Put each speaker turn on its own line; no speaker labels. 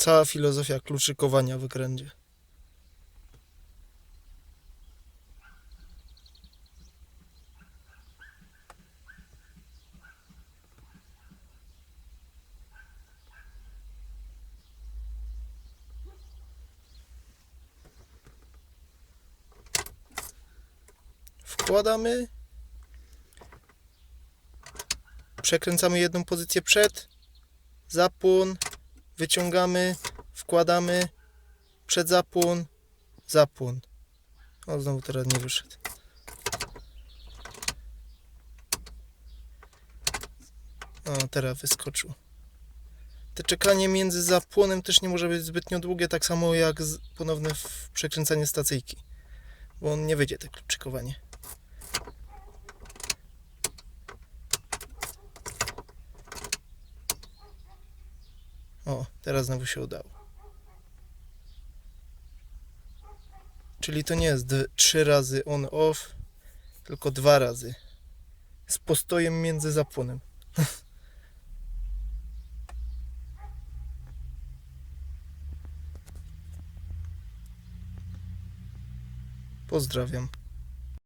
cała filozofia kluczykowania w ekrędzie. Wkładamy. Przekręcamy jedną pozycję przed. Zapłon. Wyciągamy. Wkładamy. Przed zapłon. O, znowu teraz nie wyszedł. O, teraz wyskoczył. Te czekanie między zapłonem też nie może być zbytnio długie, tak samo jak ponowne przekręcanie stacyjki. Bo on nie wyjdzie, te kluczykowanie. O, teraz znowu się udało. Czyli to nie jest trzy razy on-off, tylko dwa razy. Z postojem między zapłonem. Pozdrawiam.